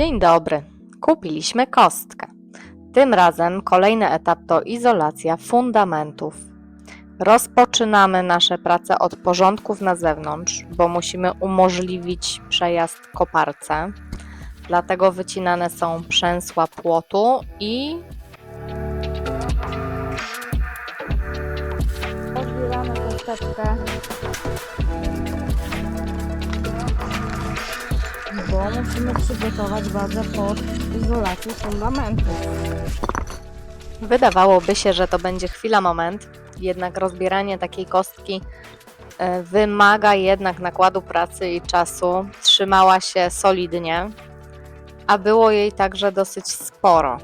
Dzień dobry. Kupiliśmy kostkę. Tym razem kolejny etap to izolacja fundamentów. Rozpoczynamy nasze prace od porządków na zewnątrz, bo musimy umożliwić przejazd koparce. Dlatego wycinane są przęsła płotu i Odbieramy kosteczkę. Musimy przygotować bazę pod izolację fundamentów. Wydawałoby się, że to będzie chwila, moment, jednak rozbieranie takiej kostki e, wymaga jednak nakładu pracy i czasu. Trzymała się solidnie, a było jej także dosyć sporo.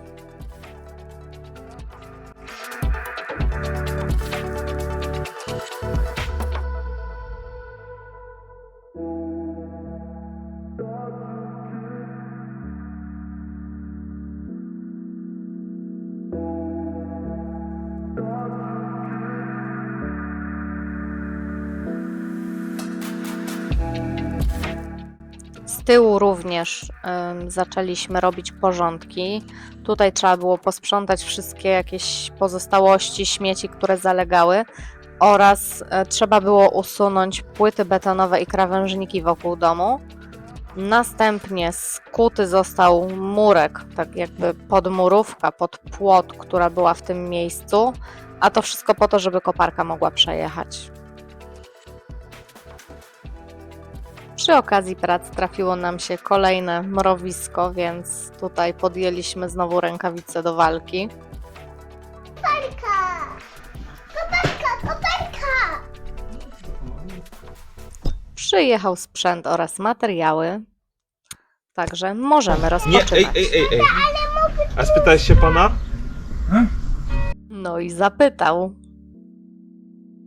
Tyłu również ym, zaczęliśmy robić porządki. Tutaj trzeba było posprzątać wszystkie jakieś pozostałości, śmieci, które zalegały, oraz e, trzeba było usunąć płyty betonowe i krawężniki wokół domu. Następnie skuty został murek, tak jakby podmurówka, pod płot, która była w tym miejscu, a to wszystko po to, żeby koparka mogła przejechać. Przy okazji prac trafiło nam się kolejne mrowisko, więc tutaj podjęliśmy znowu rękawice do walki. Koparka! Koparka, koparka! Przyjechał sprzęt oraz materiały, także możemy Nie, rozpoczynać. ej, ej, ej, ej. A spytałeś się pana? No i zapytał.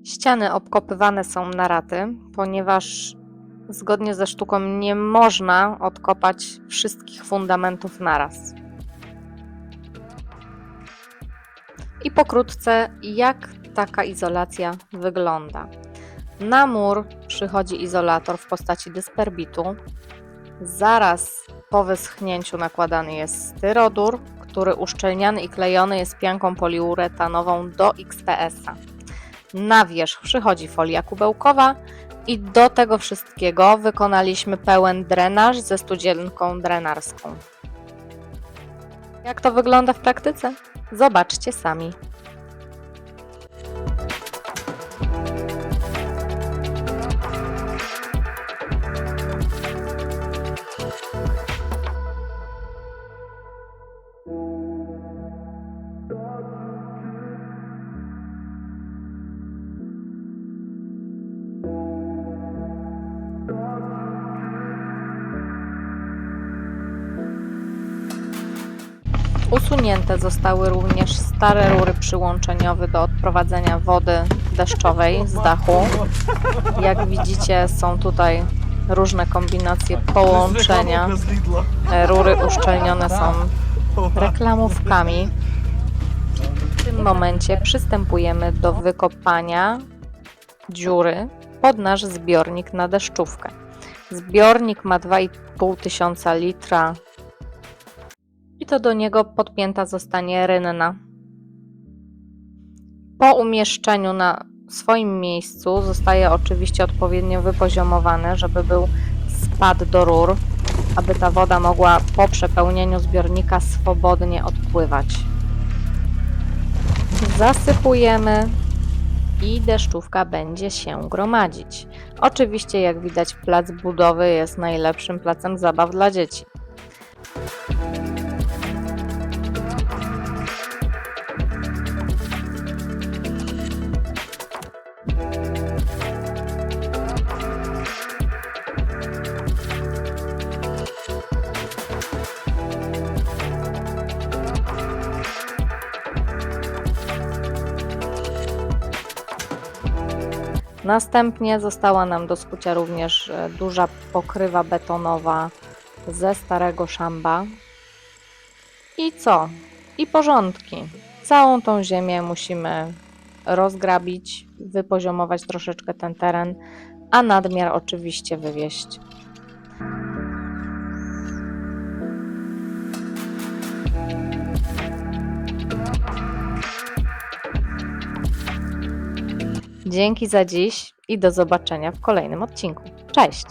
Ściany obkopywane są na raty, ponieważ zgodnie ze sztuką nie można odkopać wszystkich fundamentów naraz. I pokrótce, jak taka izolacja wygląda. Na mur przychodzi izolator w postaci dysperbitu. Zaraz po wyschnięciu nakładany jest styrodur, który uszczelniany i klejony jest pianką poliuretanową do XPS-a. Na wierzch przychodzi folia kubełkowa i do tego wszystkiego wykonaliśmy pełen drenaż ze studzienką drenarską. Jak to wygląda w praktyce? Zobaczcie sami. Usunięte zostały również stare rury przyłączeniowe do odprowadzenia wody deszczowej z dachu. Jak widzicie, są tutaj różne kombinacje połączenia. E, Rury uszczelnione są reklamówkami. W tym momencie przystępujemy do wykopania dziury pod nasz zbiornik na deszczówkę. Zbiornik ma 2,5 tysiąca litra to do niego podpięta zostanie rynna. Po umieszczeniu na swoim miejscu zostaje oczywiście odpowiednio wypoziomowane, żeby był spad do rur, aby ta woda mogła po przepełnieniu zbiornika swobodnie odpływać. Zasypujemy i deszczówka będzie się gromadzić. Oczywiście, jak widać, plac budowy jest najlepszym placem zabaw dla dzieci. Następnie została nam do skucia również e, duża pokrywa betonowa ze starego szamba. I co? I porządki. Całą tą ziemię musimy rozgrabić, wypoziomować troszeczkę ten teren, a nadmiar oczywiście wywieźć Dzięki za dziś i do zobaczenia w kolejnym odcinku. Cześć!